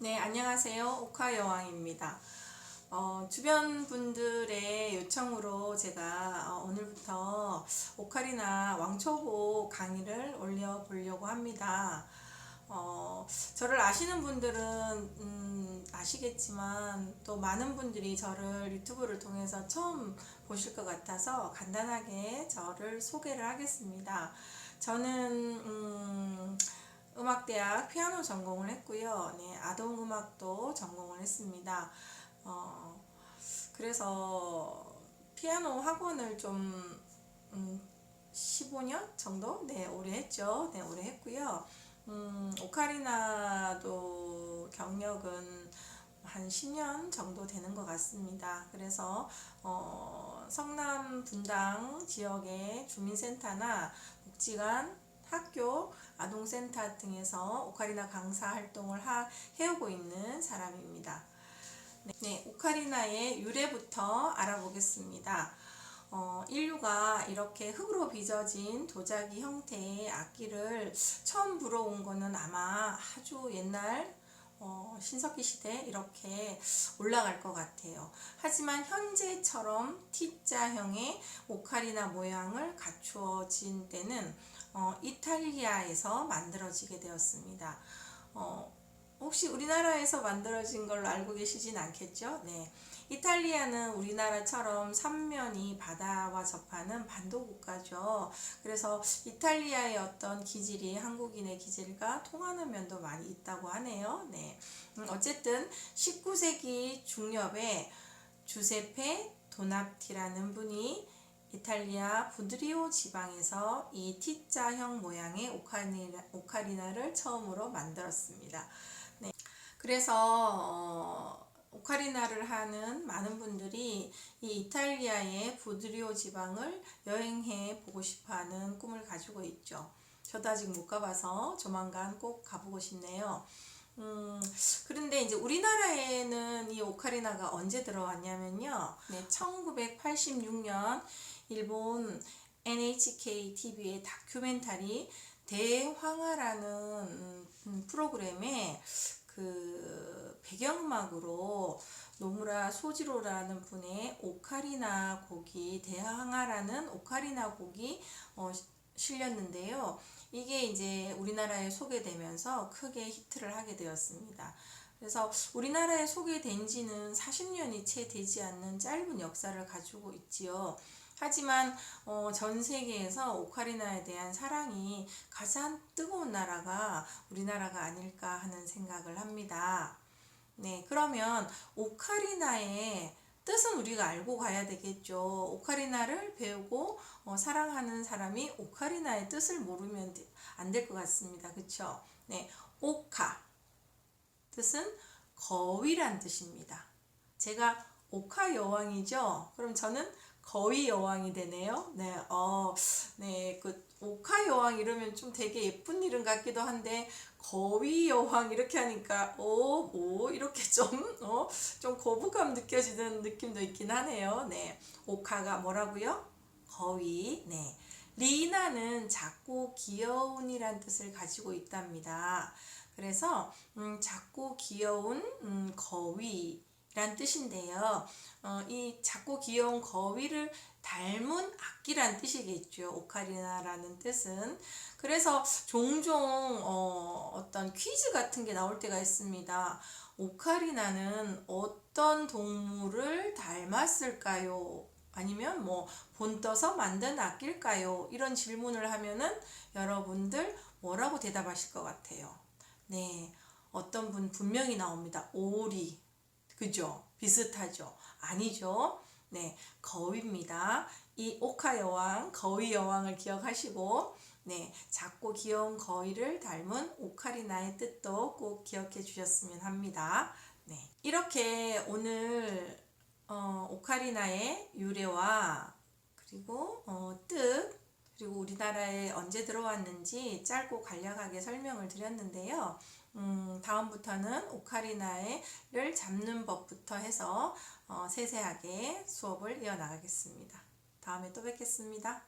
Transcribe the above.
네, 안녕하세요. 오카 여왕입니다. 어, 주변 분들의 요청으로 제가 어, 오늘부터 오카리나 왕초보 강의를 올려보려고 합니다. 어, 저를 아시는 분들은 음, 아시겠지만 또 많은 분들이 저를 유튜브를 통해서 처음 보실 것 같아서 간단하게 저를 소개를 하겠습니다. 저는 음, 음악대학 피아노 전공을 했고요. 네, 아동음악도 전공을 했습니다. 어, 그래서 피아노 학원을 좀 음, 15년 정도 네 오래 했죠. 네 오래 했고요. 음, 오카리나도 경력은 한 10년 정도 되는 것 같습니다. 그래서 어, 성남 분당 지역의 주민센터나 복지관, 학교, 아동센터 등에서 오카리나 강사 활동을 하, 해오고 있는 사람입니다. 네, 네, 오카리나의 유래부터 알아보겠습니다. 어, 인류가 이렇게 흙으로 빚어진 도자기 형태의 악기를 처음 불어온 거는 아마 아주 옛날 어, 신석기 시대 이렇게 올라갈 것 같아요. 하지만 현재처럼 T자형의 오카리나 모양을 갖추어진 때는 어, 이탈리아에서 만들어지게 되었습니다. 어, 혹시 우리나라에서 만들어진 걸로 알고 계시진 않겠죠? 네. 이탈리아는 우리나라처럼 삼면이 바다와 접하는 반도 국가죠. 그래서 이탈리아의 어떤 기질이 한국인의 기질과 통하는 면도 많이 있다고 하네요. 네. 음, 어쨌든 19세기 중엽에 주세페 도납티라는 분이 이탈리아 부드리오 지방에서 이 T자형 모양의 오카리나, 오카리나를 처음으로 만들었습니다. 네. 그래서 어, 오카리나를 하는 많은 분들이 이 이탈리아의 부드리오 지방을 여행해 보고 싶어 하는 꿈을 가지고 있죠. 저도 아직 못 가봐서 조만간 꼭 가보고 싶네요. 음, 그런데 이제 우리나라에는 이 오카리나가 언제 들어왔냐면요. 네, 1986년 일본 NHK TV의 다큐멘터리 대황하라는 음, 프로그램에 그 배경음악으로 노무라 소지로라는 분의 오카리나 곡이 대항하라는 오카리나 곡이 어, 실렸는데요. 이게 이제 우리나라에 소개되면서 크게 히트를 하게 되었습니다. 그래서 우리나라에 소개된 지는 40년이 채 되지 않는 짧은 역사를 가지고 있지요. 하지만 어, 전 세계에서 오카리나에 대한 사랑이 가장 뜨거운 나라가 우리나라가 아닐까 하는 생각을 합니다. 네, 그러면 오카리나의 뜻은 우리가 알고 가야 되겠죠. 오카리나를 배우고 어, 사랑하는 사람이 오카리나의 뜻을 모르면 안 될 것 같습니다. 그쵸? 네, 오카 뜻은 거위란 뜻입니다. 제가 오카 여왕이죠. 그럼 저는 거위 여왕이 되네요. 네, 어, 네, 그 오카 여왕 이러면 좀 되게 예쁜 이름 같기도 한데 거위 여왕 이렇게 하니까 어, 뭐 이렇게 좀 어, 좀 거부감 느껴지는 느낌도 있긴 하네요. 네, 오카가 뭐라고요? 거위. 네. 리나는 작고 귀여운이란 뜻을 가지고 있답니다. 그래서 음, 작고 귀여운 음, 거위 란 뜻인데요. 어, 이 작고 귀여운 거위를 닮은 악기란 뜻이겠죠. 오카리나라는 뜻은. 그래서 종종 어, 어떤 퀴즈 같은 게 나올 때가 있습니다. 오카리나는 어떤 동물을 닮았을까요? 아니면 뭐 본떠서 만든 악기일까요? 이런 질문을 하면은 여러분들 뭐라고 대답하실 것 같아요? 네. 어떤 분 분명히 나옵니다. 오리. 그죠? 비슷하죠? 아니죠? 네, 거위입니다. 이 오카 여왕, 거위 여왕을 기억하시고, 네, 작고 귀여운 거위를 닮은 오카리나의 뜻도 꼭 기억해 주셨으면 합니다. 네, 이렇게 오늘 어, 오카리나의 유래와 그리고 어, 뜻 그리고 우리나라에 언제 들어왔는지 짧고 간략하게 설명을 드렸는데요. 음, 다음부터는 오카리나를 잡는 법부터 해서 어, 세세하게 수업을 이어나가겠습니다. 다음에 또 뵙겠습니다.